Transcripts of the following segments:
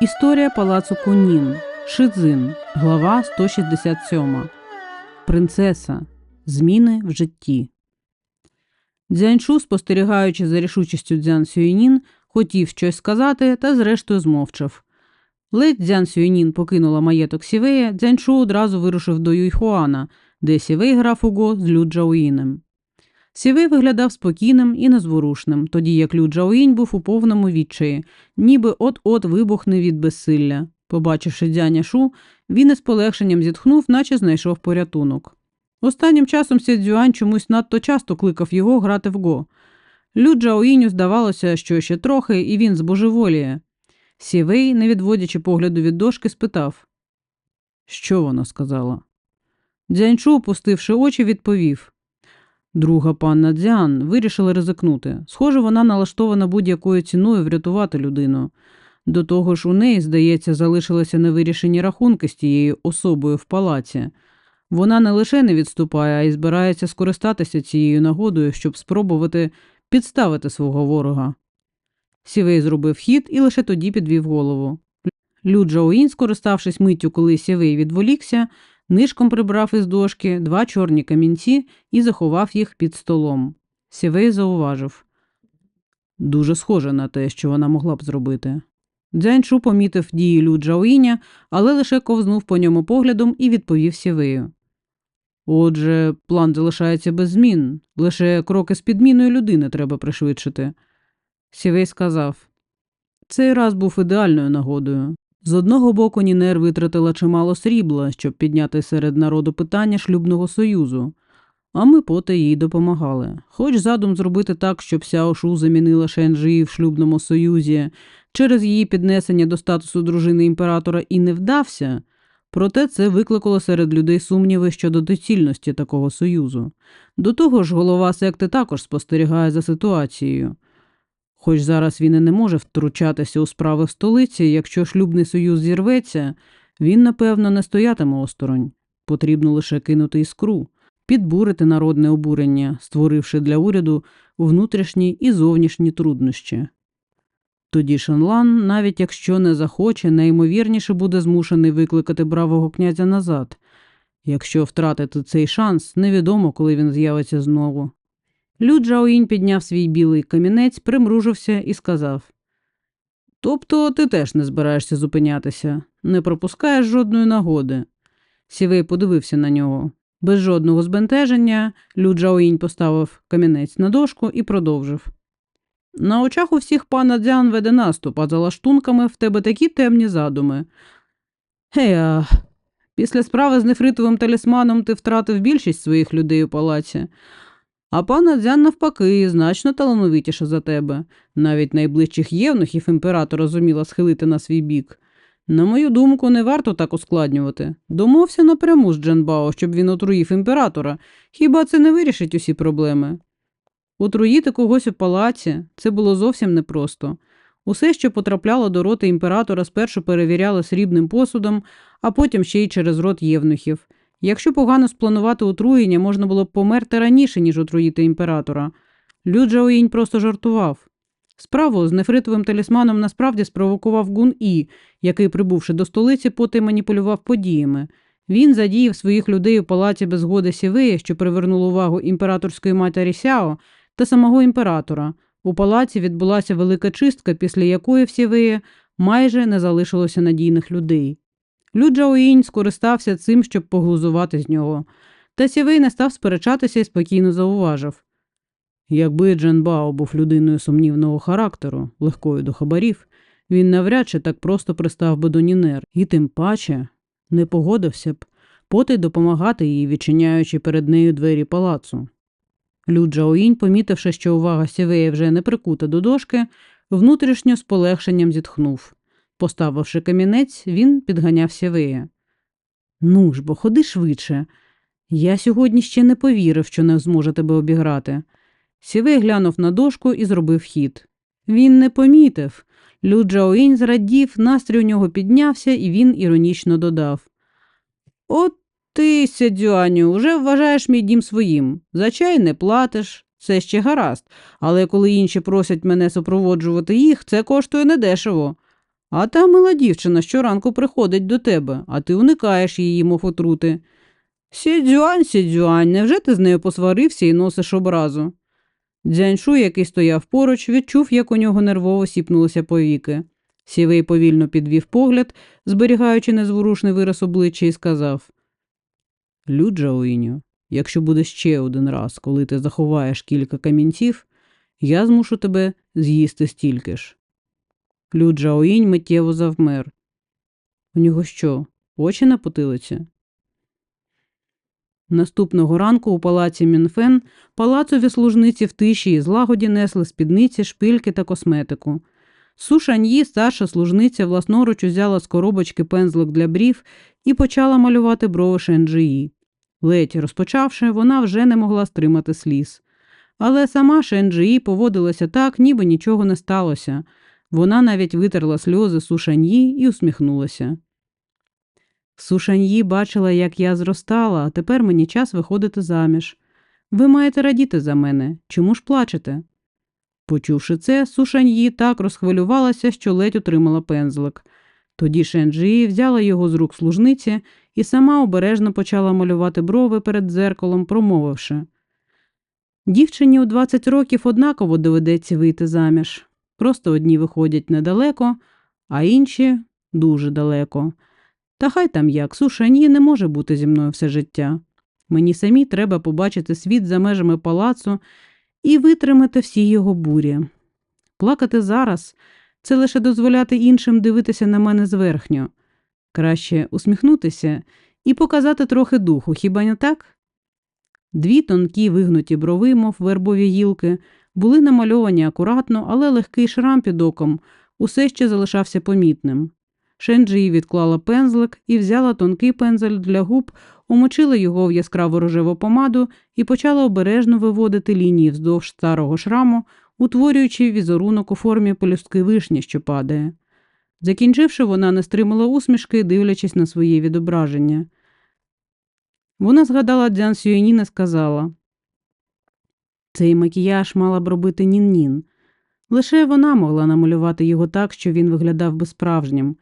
Історія палацу Кунін. Шидзин. Глава 167. Принцеса. Зміни в житті. Дзяньшу, спостерігаючи за рішучістю Дзян Сюєнін, хотів щось сказати та зрештою змовчав. Ледь Дзян Сюєнін покинула маєток Сівея, Дзяньшу одразу вирушив до Юйхуана, де Сівей грав у го з Лю Сівей виглядав спокійним і незворушним, тоді як Лю Джауїнь був у повному відчаї, ніби от-от вибухне від безсилля. Побачивши дзяня Шу, він із полегшенням зітхнув, наче знайшов порятунок. Останнім часом Сі Цзюань чомусь надто часто кликав його грати в го. Лю Джаоїню здавалося, що ще трохи, і він збожеволіє. Сівей, не відводячи погляду від дошки, спитав. Що вона сказала? Дзяньчу, опустивши очі, відповів. Друга панна Дзян вирішила ризикнути. Схоже, вона налаштована будь-якою ціною врятувати людину. До того ж, у неї, здається, залишилися невирішені рахунки з тією особою в палаці. Вона не лише не відступає, а й збирається скористатися цією нагодою, щоб спробувати підставити свого ворога. Сівей зробив хід і лише тоді підвів голову. Лю Джаоїн, скориставшись миттю, коли Сівей відволікся, нишком прибрав із дошки два чорні камінці і заховав їх під столом. Сівей зауважив дуже схоже на те, що вона могла б зробити. Дзяньшу помітив дії Лю Джаоїня, але лише ковзнув по ньому поглядом і відповів Сівею. Отже, план залишається без змін, лише кроки з підміною людини треба пришвидшити. Сівей сказав цей раз був ідеальною нагодою. З одного боку, Нінер витратила чимало срібла, щоб підняти серед народу питання шлюбного союзу, а ми поте їй допомагали. Хоч задум зробити так, щоб Сяошу замінила Шенджі в шлюбному союзі через її піднесення до статусу дружини імператора і не вдався, проте це викликало серед людей сумніви щодо доцільності такого союзу. До того ж, голова секти також спостерігає за ситуацією. Хоч зараз він і не може втручатися у справи столиці, якщо шлюбний союз зірветься, він, напевно, не стоятиме осторонь. Потрібно лише кинути іскру, підбурити народне обурення, створивши для уряду внутрішні і зовнішні труднощі. Тоді Шенлан, навіть якщо не захоче, найімовірніше буде змушений викликати бравого князя назад. Якщо втратити цей шанс, невідомо, коли він з'явиться знову. Лю Джаоїнь підняв свій білий камінець, примружився і сказав Тобто ти теж не збираєшся зупинятися, не пропускаєш жодної нагоди. Сівей подивився на нього. Без жодного збентеження Лю Джаоїнь поставив камінець на дошку і продовжив. На очах у всіх пана Дзян веде наступ, а за лаштунками в тебе такі темні задуми. Гея, після справи з нефритовим талісманом ти втратив більшість своїх людей у палаці. А пана Дзян, навпаки, значно талановитіша за тебе. Навіть найближчих євнухів імператора зуміла схилити на свій бік. На мою думку, не варто так ускладнювати. Домовся напряму з Дженбао, щоб він отруїв імператора. Хіба це не вирішить усі проблеми? Отруїти когось у палаці це було зовсім непросто. Усе, що потрапляло до роти імператора, спершу перевіряли срібним посудом, а потім ще й через рот євнухів. Якщо погано спланувати отруєння, можна було б померти раніше, ніж отруїти імператора. Лю Джаоїнь просто жартував. Справу з нефритовим талісманом насправді спровокував Гун І, який, прибувши до столиці, поти маніпулював подіями. Він задіяв своїх людей у палаці без згоди Сівея, що привернуло увагу імператорської матері Сяо та самого імператора. У палаці відбулася велика чистка, після якої в Сівея майже не залишилося надійних людей. Лю Джаоїнь скористався цим, щоб поглузувати з нього. Та Сівей не став сперечатися і спокійно зауважив. Якби Джен Бао був людиною сумнівного характеру, легкою до хабарів, він навряд чи так просто пристав би до Нінер, і тим паче не погодився б поти допомагати їй, відчиняючи перед нею двері палацу. Лю Джаоїнь, помітивши, що увага Сівея вже не прикута до дошки, внутрішньо з полегшенням зітхнув. Поставивши камінець, він підганяв Сівея. Ну ж бо, ходи швидше. Я сьогодні ще не повірив, що не зможе тебе обіграти. Сівей глянув на дошку і зробив хід. Він не помітив. Лю Джаоїнь зрадів, настрій у нього піднявся, і він іронічно додав От ти, Сядзюаню, уже вважаєш мій дім своїм. За чай не платиш, це ще гаразд, але коли інші просять мене супроводжувати їх, це коштує недешево. А та мила дівчина щоранку приходить до тебе, а ти уникаєш її, мов отрути. Сідзюань, сідзюань, невже ти з нею посварився і носиш образу? Дзяньшу, який стояв поруч, відчув, як у нього нервово сіпнулися повіки. Сівей повільно підвів погляд, зберігаючи незворушний вираз обличчя, і сказав Люджаоїню, якщо буде ще один раз, коли ти заховаєш кілька камінців, я змушу тебе з'їсти стільки ж. Люджаоїнь миттєво завмер. У нього що, очі на потилиці? Наступного ранку у палаці Мінфен палацові служниці в тиші і злагоді несли спідниці, шпильки та косметику. Су Шаньї, старша служниця, власноруч узяла з коробочки пензлик для брів і почала малювати брови Шенджиї. Ледь розпочавши, вона вже не могла стримати сліз. Але сама Шенджиї поводилася так, ніби нічого не сталося. Вона навіть витерла сльози Су Шаньї і усміхнулася. Сушаньї бачила, як я зростала, а тепер мені час виходити заміж. Ви маєте радіти за мене. Чому ж плачете? Почувши це, Сушаньї так розхвилювалася, що ледь утримала пензлик. Тоді Шенджії взяла його з рук служниці і сама обережно почала малювати брови перед дзеркалом, промовивши. Дівчині у 20 років однаково доведеться вийти заміж. Просто одні виходять недалеко, а інші дуже далеко. Та хай там як, Сушані не може бути зі мною все життя. Мені самі треба побачити світ за межами палацу і витримати всі його бурі. Плакати зараз це лише дозволяти іншим дивитися на мене зверхньо. Краще усміхнутися і показати трохи духу, хіба не так? Дві тонкі вигнуті брови, мов вербові гілки, були намальовані акуратно, але легкий шрам під оком усе ще залишався помітним. Шенджі відклала пензлик і взяла тонкий пензель для губ, умочила його в яскраво рожеву помаду і почала обережно виводити лінії вздовж старого шраму, утворюючи візерунок у формі полюстки вишні, що падає. Закінчивши, вона не стримала усмішки, дивлячись на своє відображення. Вона згадала Дзян Сюєнін і сказала цей макіяж мала б робити Нін-Нін. Лише вона могла намалювати його так, що він виглядав би справжнім.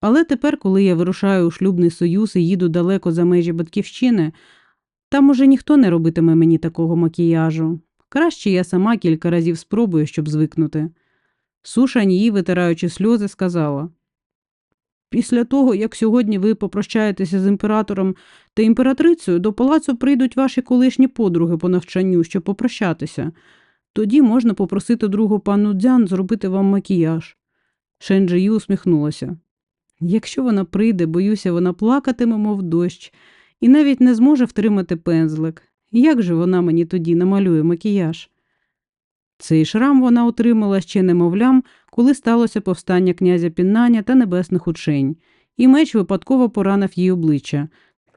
Але тепер, коли я вирушаю у шлюбний союз і їду далеко за межі батьківщини, там уже ніхто не робитиме мені такого макіяжу. Краще я сама кілька разів спробую, щоб звикнути. Сушань її, витираючи сльози, сказала Після того, як сьогодні ви попрощаєтеся з імператором та імператрицею, до палацу прийдуть ваші колишні подруги по навчанню, щоб попрощатися. Тоді можна попросити другу пану Дзян зробити вам макіяж. Шенджі усміхнулася. Якщо вона прийде, боюся, вона плакатиме, мов дощ, і навіть не зможе втримати пензлик. Як же вона мені тоді намалює макіяж? Цей шрам вона отримала ще немовлям, коли сталося повстання князя Піннаня та небесних учень, і меч випадково поранив їй обличчя.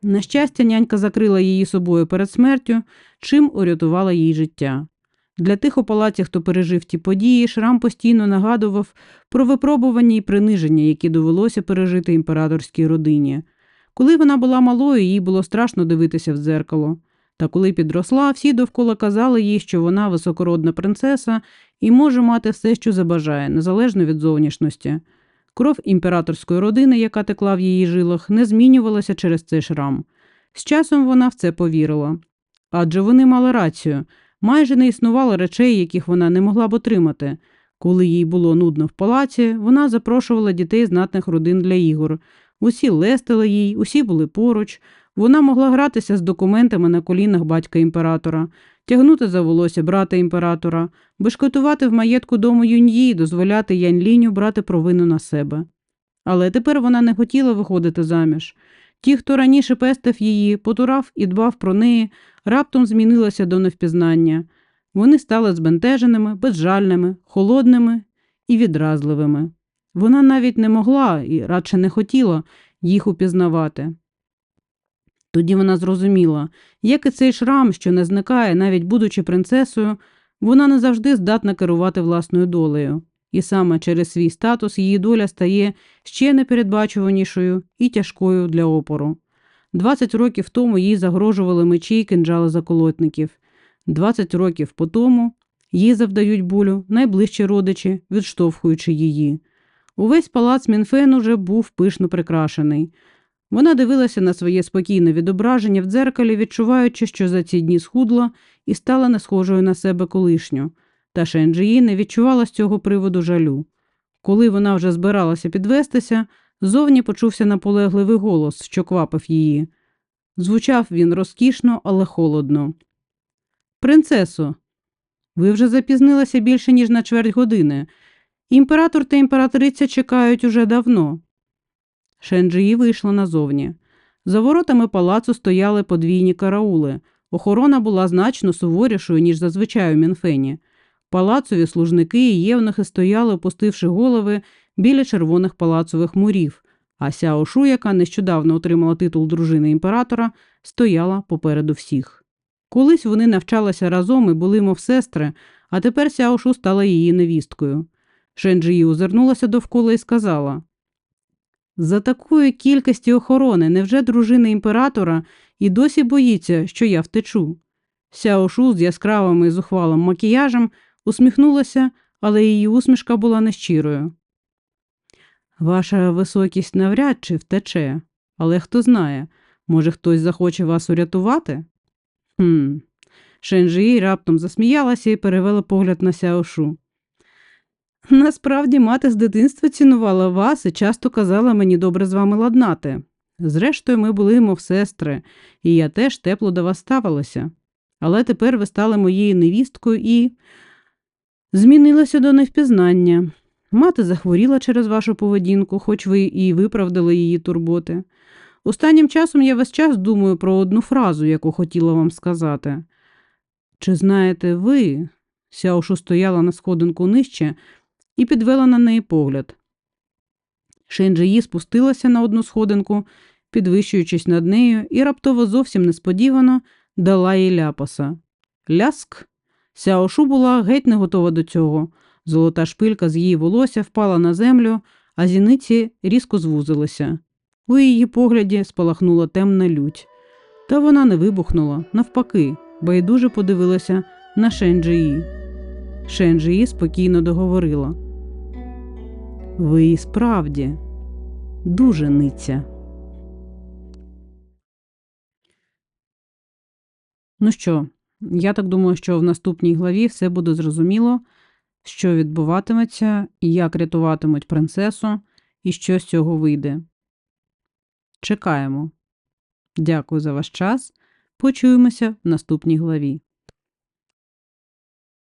На щастя, нянька закрила її собою перед смертю, чим урятувала їй життя. Для тих у палаці, хто пережив ті події, Шрам постійно нагадував про випробування і приниження, які довелося пережити імператорській родині. Коли вона була малою, їй було страшно дивитися в дзеркало. Та коли підросла, всі довкола казали їй, що вона високородна принцеса і може мати все, що забажає, незалежно від зовнішності. Кров імператорської родини, яка текла в її жилах, не змінювалася через цей шрам. З часом вона в це повірила. Адже вони мали рацію. Майже не існувало речей, яких вона не могла б отримати. Коли їй було нудно в палаці, вона запрошувала дітей знатних родин для ігор. Усі лестили їй, усі були поруч. Вона могла гратися з документами на колінах батька імператора, тягнути за волосся брата імператора, бешкотувати в маєтку дому юньї і дозволяти Янь-Ліню брати провину на себе. Але тепер вона не хотіла виходити заміж. Ті, хто раніше пестив її, потурав і дбав про неї, раптом змінилися до невпізнання. Вони стали збентеженими, безжальними, холодними і відразливими. Вона навіть не могла і радше не хотіла їх упізнавати. Тоді вона зрозуміла, як і цей шрам, що не зникає, навіть будучи принцесою, вона не завжди здатна керувати власною долею, і саме через свій статус її доля стає ще непередбачуванішою і тяжкою для опору. 20 років тому їй загрожували мечі й кинджали заколотників. 20 років по тому їй завдають болю найближчі родичі, відштовхуючи її. Увесь палац Мінфен уже був пишно прикрашений. Вона дивилася на своє спокійне відображення в дзеркалі, відчуваючи, що за ці дні схудла і стала не схожою на себе колишню. Та Шенджії не відчувала з цього приводу жалю. Коли вона вже збиралася підвестися, зовні почувся наполегливий голос, що квапив її. Звучав він розкішно, але холодно. Принцесо, ви вже запізнилися більше, ніж на чверть години. Імператор та імператриця чекають уже давно. Шенджії вийшла назовні. За воротами палацу стояли подвійні караули. Охорона була значно суворішою, ніж зазвичай у Мінфені. Палацові служники і євнухи стояли, опустивши голови біля червоних палацових мурів, а Сяошу, яка нещодавно отримала титул дружини імператора, стояла попереду всіх. Колись вони навчалися разом і були, мов сестри, а тепер Сяошу стала її невісткою. Шенджії озирнулася довкола і сказала За такої кількості охорони, невже дружина імператора і досі боїться, що я втечу? Сяошу з яскравим і зухвалим макіяжем усміхнулася, але її усмішка була нещирою. Ваша високість навряд чи втече, але хто знає, може, хтось захоче вас урятувати? Хм. Шенджії раптом засміялася і перевела погляд на Сяошу. Насправді мати з дитинства цінувала вас і часто казала мені добре з вами ладнати. Зрештою, ми були, мов сестри, і я теж тепло до вас ставилася. Але тепер ви стали моєю невісткою і змінилося до невпізнання. Мати захворіла через вашу поведінку, хоч ви і виправдали її турботи. Останнім часом я весь час думаю про одну фразу, яку хотіла вам сказати. Чи знаєте ви? Сяошу стояла на сходинку нижче і підвела на неї погляд. Шенджиї спустилася на одну сходинку, підвищуючись над нею, і раптово зовсім несподівано дала їй ляпаса. Ляск. Сяошу була геть не готова до цього. Золота шпилька з її волосся впала на землю, а зіниці різко звузилися. У її погляді спалахнула темна лють. Та вона не вибухнула, навпаки, байдуже подивилася на Шенджиї. Шенджиї спокійно договорила. Ви і справді дуже ниця. Ну що, я так думаю, що в наступній главі все буде зрозуміло, що відбуватиметься, як рятуватимуть принцесу, і що з цього вийде. Чекаємо. Дякую за ваш час. Почуємося в наступній главі.